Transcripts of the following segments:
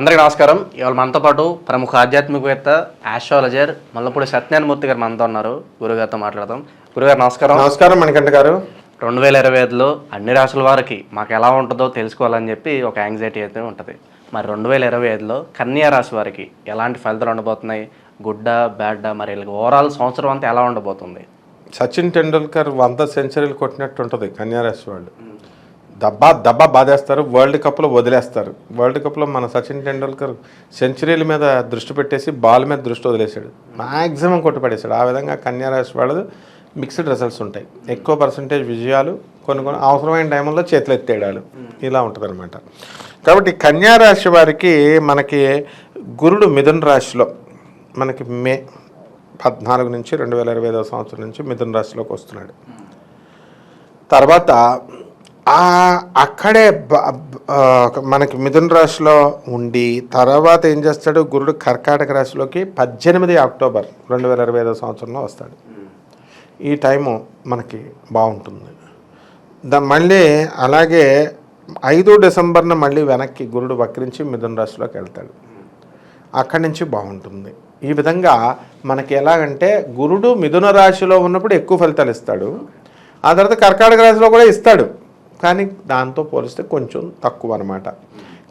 అందరికీ నమస్కారం. ఇవాళ మనతో పాటు ప్రముఖ ఆధ్యాత్మికవేత్త ఆస్ట్రాలజర్ మల్లపూడి సత్యనారాయణమూర్తి గారు మనతో ఉన్నారు. గురుగారితో మాట్లాడదాం. గురుగారు నమస్కారం. నమస్కారం మణికంఠ గారు. రెండు వేల ఇరవై ఐదులో అన్ని రాసుల వారికి మాకు ఎలా ఉంటుందో తెలుసుకోవాలని చెప్పి ఒక యాంగ్జైటీ అయితే ఉంటుంది. మరి రెండు వేల ఇరవై ఐదులో కన్యా రాశి వారికి ఎలాంటి ఫలితాలు ఉండబోతున్నాయి? గుడ్డ బ్యాడ్ మరి ఓవరాల్ సంవత్సరం అంతా ఎలా ఉండబోతుంది? సచిన్ టెండూల్కర్ వంద సెంచరీలు కొట్టినట్టు ఉంటుంది కన్యారాశి వాళ్ళు. దబ్బా దబ్బా బాధేస్తారు వరల్డ్ కప్లో వదిలేస్తారు. వరల్డ్ కప్లో మన సచిన్ టెండూల్కర్ సెంచరీల మీద దృష్టి పెట్టేసి బాల్ మీద దృష్టి వదిలేశాడు. మ్యాక్సిమం కొట్టుపడేశాడు. ఆ విధంగా కన్యారాశి వాళ్ళదు మిక్స్డ్ రిజల్ట్స్ ఉంటాయి. ఎక్కువ పర్సంటేజ్ విజయాలు కొన్ని కొన్ని అవసరమైన టైంలో చేతులు ఎత్తేడాలు ఇలా ఉంటుంది కాబట్టి కన్యారాశి వారికి మనకి గురుడు మిథున రాశిలో మనకి మే పద్నాలుగు నుంచి రెండు వేల ఇరవై ఐదవ సంవత్సరం నుంచి మిథున రాశిలోకి వస్తున్నాడు. తర్వాత అక్కడే మనకి మిథున రాశిలో ఉండి తర్వాత ఏం చేస్తాడు? గురుడు కర్కాటక రాశిలోకి పద్దెనిమిది అక్టోబర్ రెండు వేల ఇరవై ఐదవ సంవత్సరంలో వస్తాడు. ఈ టైము మనకి బాగుంటుంది. ద మళ్ళీ అలాగే ఐదు డిసెంబర్న మళ్ళీ వెనక్కి గురుడు వక్రించి మిథున రాశిలోకి వెళ్తాడు. అక్కడి నుంచి బాగుంటుంది. ఈ విధంగా మనకి ఎలాగంటే గురుడు మిథున రాశిలో ఉన్నప్పుడు ఎక్కువ ఫలితాలు ఇస్తాడు. ఆ తర్వాత కర్కాటక రాశిలో కూడా ఇస్తాడు. కానీ దాంతో పోలిస్తే కొంచెం తక్కువ అనమాట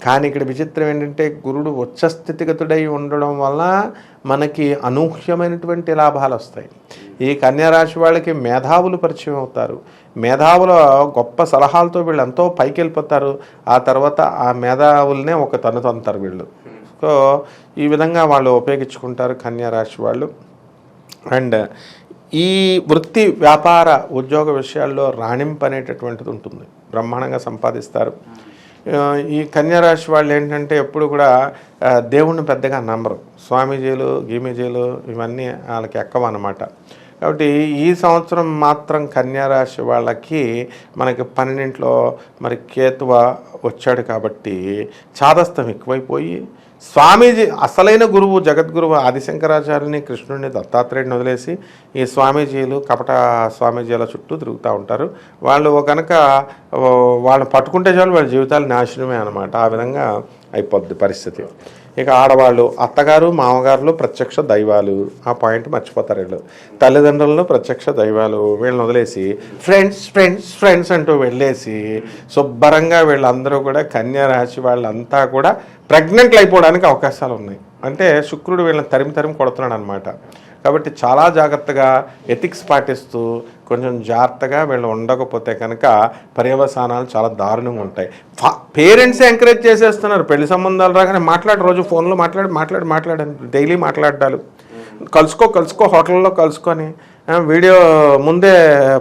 కానీ ఇక్కడ విచిత్రం ఏంటంటే గురుడు ఉచ్చస్థితిగతుడై ఉండడం వల్ల మనకి అనూహ్యమైనటువంటి లాభాలు వస్తాయి. ఈ కన్యారాశి వాళ్ళకి మేధావులు పరిచయం అవుతారు. మేధావుల గొప్ప సలహాలతో వీళ్ళు ఎంతో పైకి వెళ్ళిపోతారు. ఆ తర్వాత ఆ మేధావులనే ఒక తను తంతారు వీళ్ళు. సో ఈ విధంగా వాళ్ళు ఉపయోగించుకుంటారు కన్యారాశి వాళ్ళు. అండ్ ఈ వృత్తి వ్యాపార ఉద్యోగ విషయాల్లో రాణింపు అనేటటువంటిది ఉంటుంది. బ్రహ్మాండంగా సంపాదిస్తారు. ఈ కన్యారాశి వాళ్ళు ఏంటంటే ఎప్పుడు కూడా దేవుణ్ణి పెద్దగా నమ్మరు. స్వామీజీలు గీమీజీలు ఇవన్నీ వాళ్ళకి ఎక్కవన్నమాట. కాబట్టి ఈ సంవత్సరం మాత్రం కన్యారాశి వాళ్ళకి మనకి పన్నెండింట్లో మరి కేతువ వచ్చాడు కాబట్టి చాదస్తం ఎక్కువైపోయి స్వామీజీ అసలైన గురువు జగద్గురువు ఆదిశంకరాచార్యుని కృష్ణుడిని దత్తాత్రేయుడిని వదిలేసి ఈ స్వామీజీలు కపట స్వామీజీల చుట్టూ తిరుగుతూ ఉంటారు. వాళ్ళు కనుక వాళ్ళని పట్టుకుంటే చాలు వాళ్ళ జీవితాలు నాశనమే అనమాట ఆ విధంగా అయిపోద్ది పరిస్థితి. ఇక ఆడవాళ్ళు అత్తగారు మామగారులు ప్రత్యక్ష దైవాలు. ఆ పాయింట్ మర్చిపోతారు వీళ్ళు. తల్లిదండ్రులను ప్రత్యక్ష దైవాలు. వీళ్ళని వదిలేసి ఫ్రెండ్స్ ఫ్రెండ్స్ ఫ్రెండ్స్ అంటూ వెళ్ళేసి శుభ్రంగా వీళ్ళందరూ కూడా కన్యా రాశి వాళ్ళంతా కూడా ప్రెగ్నెంట్లు అయిపోవడానికి అవకాశాలు ఉన్నాయి. అంటే శుక్రుడు వీళ్ళని తరిమి తరిమి కొడుతున్నాడు అనమాట కాబట్టి చాలా జాగ్రత్తగా ఎథిక్స్ పాటిస్తూ కొంచెం జాగ్రత్తగా వీళ్ళు ఉండకపోతే కనుక పర్యవసానాలు చాలా దారుణంగా ఉంటాయి. పేరెంట్స్ ఎంకరేజ్ చేసేస్తున్నారు. పెళ్ళి సంబంధాలు రాగానే మాట్లాడు రోజు ఫోన్లో మాట్లాడి మాట్లాడి మాట్లాడండి డైలీ మాట్లాడాలి. కలుసుకో కలుసుకో హోటల్లో కలుసుకొని వీడియో ముందే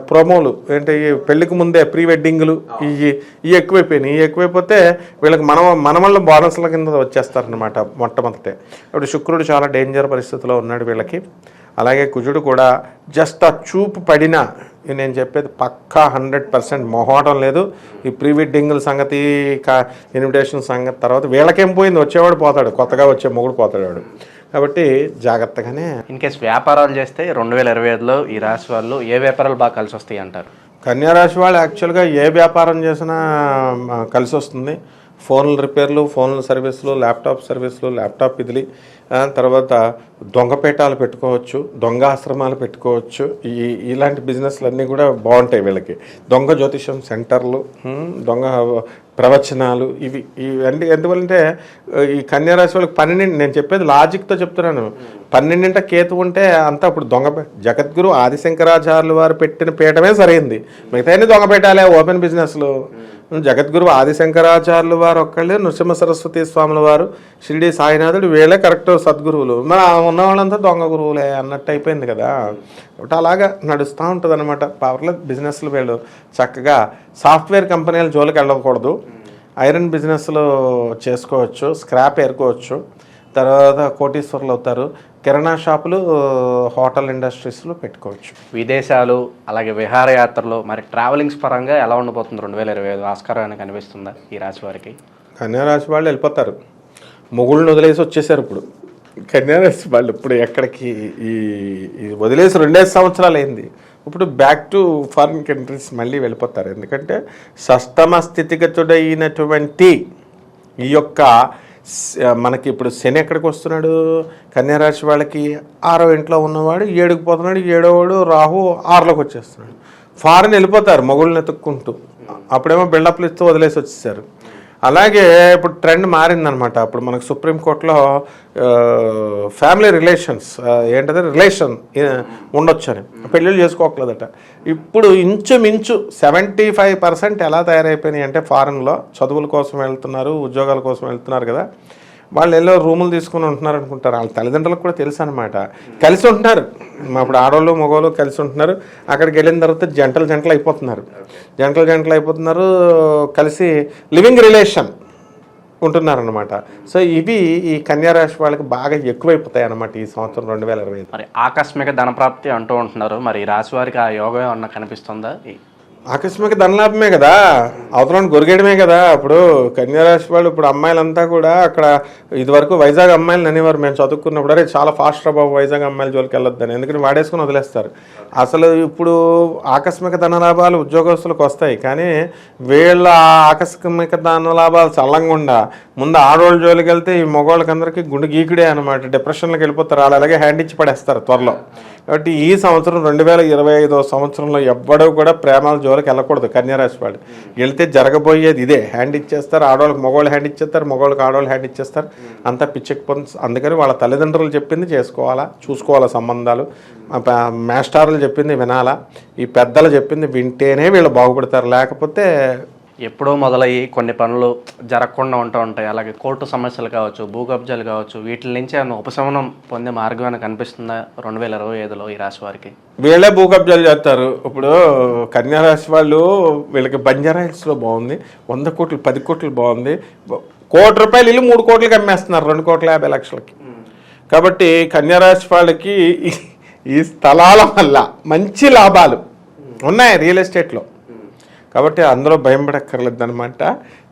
ప్రోమోలు ఏంటి ఈ పెళ్ళికి ముందే ప్రీ వెడ్డింగ్లు ఇవి ఇవి ఎక్కువైపోయినాయి. ఇవి ఎక్కువైపోతే వీళ్ళకి మన మనమల్ల బోనస్ల కింద వచ్చేస్తారనమాట మొట్టమొదటే. ఇప్పుడు శుక్రుడు చాలా డేంజర్ పరిస్థితిలో ఉన్నాడు వీళ్ళకి. అలాగే కుజుడు కూడా జస్ట్ ఆ చూపు పడినా నేను చెప్పేది పక్కా హండ్రెడ్ పర్సెంట్ మొహవటం లేదు. ఈ ప్రీ వెడ్డింగ్ల సంగతి ఇన్విటేషన్ సంగతి తర్వాత వీళ్ళకేం పోయింది? వచ్చేవాడు పోతాడు కొత్తగా వచ్చే మొగుడు పోతాడు వాడు కాబట్టి జాగ్రత్తగానే ఇన్ కేస్ వ్యాపారాలు చేస్తే రెండు వేల ఇరవై ఐదులో ఈ రాశి వాళ్ళు ఏ వ్యాపారాలు బాగా కలిసి వస్తాయి అంటారు? కన్యారాశి వాళ్ళు యాక్చువల్గా ఏ వ్యాపారం చేసినా కలిసి వస్తుంది. ఫోన్ల రిపేర్లు ఫోన్ల సర్వీసులు ల్యాప్టాప్ సర్వీసులు ల్యాప్టాప్ ఇదిలి. తర్వాత దొంగపేటాలు పెట్టుకోవచ్చు దొంగ ఆశ్రమాలు పెట్టుకోవచ్చు. ఈ ఇలాంటి బిజినెస్లన్నీ కూడా బాగుంటాయి వీళ్ళకి. దొంగ జ్యోతిషం సెంటర్లు దొంగ ప్రవచనాలు ఇవి ఇవన్నీ ఎందువల్లంటే ఈ కన్యారాశి వాళ్ళకి పన్నెండు నేను చెప్పేది లాజిక్తో చెప్తున్నాను. పన్నెండింట కేతు ఉంటే అంతా ఇప్పుడు దొంగ జగద్గురు ఆదిశంకరాచార్యులు వారు పెట్టిన పీఠమే సరైంది. మిగతా దొంగపేటాలే ఓపెన్ బిజినెస్లు. జగద్గురు ఆదిశంకరాచార్యులు వారు ఒక్కళ్ళే నృసింహ సరస్వతి స్వాముల వారు షిరిడి సాయినాథుడు వీళ్ళే కరెక్ట్ సద్గురువులు. మరి ఉన్న వాళ్ళంతా దొంగ గురువులే అన్నట్టు అయిపోయింది కదా. కాబట్టి అలాగా నడుస్తూ ఉంటుంది అనమాట పవర్లెస్ బిజినెస్లు వీళ్ళు చక్కగా సాఫ్ట్వేర్ కంపెనీల జోలికి వెళ్ళకూడదు. ఐరన్ బిజినెస్లు చేసుకోవచ్చు స్క్రాప్ ఏరుకోవచ్చు. తర్వాత కోటీశ్వరులు అవుతారు. కిరాణా షాపులు హోటల్ ఇండస్ట్రీస్లో పెట్టుకోవచ్చు. విదేశాలు అలాగే విహారయాత్రలు మరి ట్రావెలింగ్స్ పరంగా ఎలా ఉండబోతుంది రెండు వేల ఇరవై ఐదు ఆస్కారం కనిపిస్తుందా ఈ రాశి వారికి? కన్యారాశి వాళ్ళు వెళ్ళిపోతారు. మొగుళ్ళని వదిలేసి వచ్చేసారు ఇప్పుడు. కన్యారాశి వాళ్ళు ఇప్పుడు ఎక్కడికి ఈ వదిలేసి రెండేసి సంవత్సరాలు అయింది ఇప్పుడు బ్యాక్ టు ఫారిన్ కంట్రీస్ మళ్ళీ వెళ్ళిపోతారు. ఎందుకంటే షష్టమ స్థితిగతుడైనటువంటి ఈ యొక్క మనకి ఇప్పుడు శని ఎక్కడికి వస్తున్నాడు? కన్యారాశి వాళ్ళకి ఆరో ఇంట్లో ఉన్నవాడు ఏడుకు పోతున్నాడు ఏడోవాడు రాహు ఆరులోకి వచ్చేస్తున్నాడు. ఫారిన్ వెళ్ళిపోతారు మొగుళ్ళని ఎతుక్కుంటూ అప్పుడేమో బిల్డప్లు ఇస్తూ వదిలేసి వచ్చేసారు. అలాగే ఇప్పుడు ట్రెండ్ మారిందనమాట. అప్పుడు మనకు సుప్రీంకోర్టులో ఫ్యామిలీ రిలేషన్స్ ఏంటంటే రిలేషన్ ఉండొచ్చు అని పెళ్ళిళ్ళు చేసుకోకలేదట. ఇప్పుడు ఇంచుమించు సెవెంటీ ఫైవ్ పర్సెంట్ ఎలా తయారైపోయినాయి అంటే ఫారెన్లో చదువుల కోసం వెళ్తున్నారు ఉద్యోగాల కోసం వెళ్తున్నారు కదా. వాళ్ళు ఎల్లో రూములు తీసుకుని ఉంటున్నారు అనుకుంటారు. వాళ్ళ తల్లిదండ్రులకు కూడా తెలుసు అనమాట కలిసి ఉంటున్నారు. మా ఇప్పుడు ఆడవాళ్ళు మగవాళ్ళు కలిసి ఉంటున్నారు. అక్కడికి వెళ్ళిన తర్వాత జంటలు జంటలు అయిపోతున్నారు. జంటలు జంటలు అయిపోతున్నారు. కలిసి లివింగ్ రిలేషన్ ఉంటున్నారనమాట సో ఇవి ఈ కన్యారాశి వాళ్ళకి బాగా ఎక్కువైపోతాయి అనమాట ఈ సంవత్సరం రెండు వేల ఇరవై మరి ఆకస్మిక ధనప్రాప్తి అంటూ ఉంటున్నారు. మరి రాశి వారికి ఆ యోగం ఏమన్నా కనిపిస్తుందా? ఆకస్మిక ధనలాభమే కదా? అవతల గొరిగేయడమే కదా? ఇప్పుడు కన్యారాశి వాళ్ళు ఇప్పుడు అమ్మాయిలంతా కూడా అక్కడ ఇదివరకు వైజాగ్ అమ్మాయిలు అనేవారు మేము చదువుకున్నప్పుడు అరే చాలా ఫాస్ట్ రా బాబు వైజాగ్ అమ్మాయిల జోలికి వెళ్ళొద్దని. ఎందుకంటే వాడేసుకుని వదిలేస్తారు. అసలు ఇప్పుడు ఆకస్మిక ధనలాభాలు ఉద్యోగస్తులకు వస్తాయి. కానీ వీళ్ళ ఆకస్మిక ధనలాభాలు చల్లంగుండా. ముందు ఆడవాళ్ళ జోలికి వెళ్తే ఈ మగవాళ్ళకందరికీ గుండె గీకుడే అనమాట డిప్రెషన్లోకి వెళ్ళిపోతారు. వాళ్ళు అలాగే హ్యాండ్ ఇచ్చి పడేస్తారు త్వరలో. కాబట్టి ఈ సంవత్సరం రెండు వేల ఇరవై ఐదో సంవత్సరంలో ఎవ్వడూ కూడా ప్రేమాల జోలికి వెళ్ళకూడదు కన్యారాశి వాళ్ళు. వెళ్తే జరగబోయేది ఇదే. హ్యాండ్ ఇచ్చేస్తారు ఆడవాళ్ళకి మగవాళ్ళు హ్యాండ్ ఇచ్చేస్తారు మగవాళ్ళకి ఆడవాళ్ళు హ్యాండ్ ఇచ్చేస్తారు. అంతా పిచ్చెక్కిపోతుంది. అందుకని వాళ్ళ తల్లిదండ్రులు చెప్పింది చేసుకోవాలా చూసుకోవాలా సంబంధాలు. మాస్టార్లు చెప్పింది వినాలా. ఈ పెద్దలు చెప్పింది వింటేనే వీళ్ళు బాగుపడతారు. లేకపోతే ఎప్పుడో మొదలయ్యి కొన్ని పనులు జరగకుండా ఉంటూ ఉంటాయి. అలాగే కోర్టు సమస్యలు కావచ్చు భూ కబ్జాలు కావచ్చు వీటి నుంచి ఏమైనా ఉపశమనం పొందే మార్గం ఏమైనా కనిపిస్తుందా రెండు వేల ఇరవై ఐదులో ఈ రాశి వారికి? వీళ్ళే భూ కబ్జాలు చేస్తారు. ఇప్పుడు కన్యారాశి వాళ్ళు వీళ్ళకి బంజారా హిల్స్లో బాగుంది. వంద కోట్లు పది కోట్లు బాగుంది. కోటి రూపాయలు ఇల్లు మూడు కోట్లకి అమ్మేస్తున్నారు రెండు కోట్ల యాభై లక్షలకి. కాబట్టి కన్యారాశి వాళ్ళకి ఈ స్థలాల వల్ల మంచి లాభాలు ఉన్నాయి రియల్ ఎస్టేట్లో. కాబట్టి అందులో భయం పడక్కర్లేదు అనమాట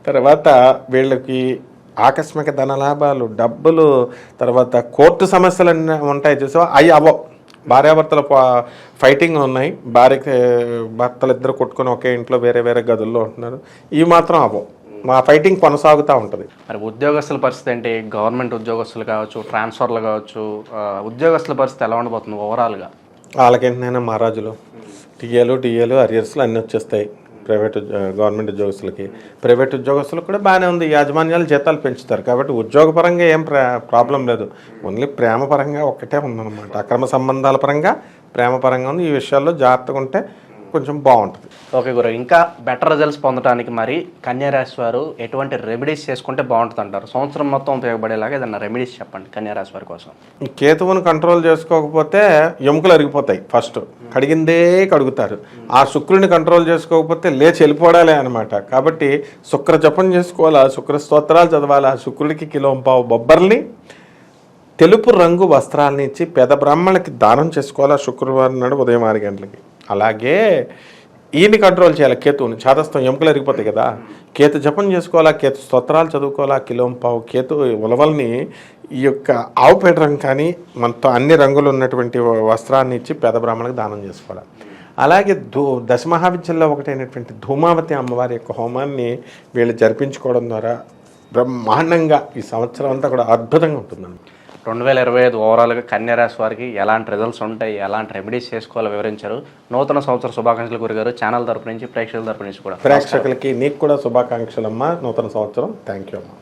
తర్వాత వీళ్ళకి ఆకస్మిక ధన లాభాలు డబ్బులు తర్వాత కోర్టు సమస్యలు అన్నీ ఉంటాయి చూసావా? అవి అవ్వవు. భార్యాభర్తల ఫైటింగ్ ఉన్నాయి. భార్యకి భర్తలు ఇద్దరు కొట్టుకొని ఒకే ఇంట్లో వేరే వేరే గదుల్లో ఉంటున్నారు. ఇవి మాత్రం అవ్వవు. మా ఫైటింగ్ కొనసాగుతూ ఉంటుంది. మరి ఉద్యోగస్తుల పరిస్థితి ఏంటి? గవర్నమెంట్ ఉద్యోగస్తులు కావచ్చు ట్రాన్స్ఫర్లు కావచ్చు ఉద్యోగస్తుల పరిస్థితి ఎలా ఉండబోతుంది ఓవరాల్గా వాళ్ళకేంటైనా మహారాజులు. టీఏలు టీఏలు అరియర్స్లు అన్నీ వచ్చేస్తాయి. ప్రైవేట్ గవర్నమెంట్ ఉద్యోగస్తులకి. ప్రైవేట్ ఉద్యోగస్తులకు కూడా బాగానే ఉంది. యాజమాన్యాలు జీతాలు పెంచుతారు. కాబట్టి ఉద్యోగపరంగా ఏం ప్రా ప్రాబ్లం లేదు. ఓన్లీ ప్రేమ పరంగా ఒక్కటే ఉందన్నమాట. అక్రమ సంబంధాల పరంగా ప్రేమ పరంగా ఉంది. ఈ విషయాల్లో జాగ్రత్తగా ఉంటే కొంచెం బాగుంటుంది. ఓకే గురు ఇంకా బెటర్ రిజల్ట్స్ పొందడానికి మరి కన్యా రాశి వారు ఎటువంటి రెమెడీస్ చేసుకుంటే బాగుంటుంది అంటారు సంవత్సరం మొత్తం ఉపయోగపడేలాగా ఏదన్నా రెమెడీస్ చెప్పండి కన్యా రాశి వారి కోసం. ఈ కేతువును కంట్రోల్ చేసుకోకపోతే ఎముకలు అరిగిపోతాయి ఫస్ట్ కడిగిందే కడుగుతారు. ఆ శుక్రుని కంట్రోల్ చేసుకోకపోతే లేచి వెళ్ళిపోవడాలే అనమాట కాబట్టి శుక్ర జపం చేసుకోవాలా? శుక్ర స్తోత్రాలు చదవాలా? శుక్రుడికి కిలో పావు బొబ్బర్ని తెలుపు రంగు వస్త్రాలని ఇచ్చి పేద బ్రాహ్మణులకి దానం చేసుకోవాలా? శుక్రవారం నాడు ఉదయం ఆరు గంటలకి. అలాగే ఈయన్ని కంట్రోల్ చేయాలి. కేతువుని చాదస్తం ఎముకలు ఎరిగిపోతాయి కదా. కేతు జపం చేసుకోవాలా? కేతు స్తోత్రాలు చదువుకోవాలా? కిలోం పావు కేతు ఉలవల్ని ఈ యొక్క ఆవు పేట రంగు కానీ మనతో అన్ని రంగులు ఉన్నటువంటి వస్త్రాన్ని ఇచ్చి పేద బ్రాహ్మణకు దానం చేసుకోవాలి? అలాగే ధూ దశమహావిద్యల్లో ఒకటైనటువంటి ధూమావతి అమ్మవారి యొక్క హోమాన్ని వీళ్ళు జరిపించుకోవడం ద్వారా బ్రహ్మాండంగా ఈ సంవత్సరం అంతా కూడా అద్భుతంగా ఉంటుందండి. రెండు వేల ఇరవై ఐదు ఓవరాల్గా కన్యా రాశి వారికి ఎలాంటి రిజల్ట్స్ ఉంటాయి? ఎలాంటి రెమెడీస్ చేసుకోవాలో వివరించారు. నూతన సంవత్సర శుభాకాంక్షలు గురిగారు. ఛానల్ తరపు నుంచి ప్రేక్షకుల తరపు నుంచి కూడా ప్రేక్షకులకి నీకు కూడా శుభాకాంక్షలు అమ్మా నూతన సంవత్సరం. థ్యాంక్ యూ అమ్మా.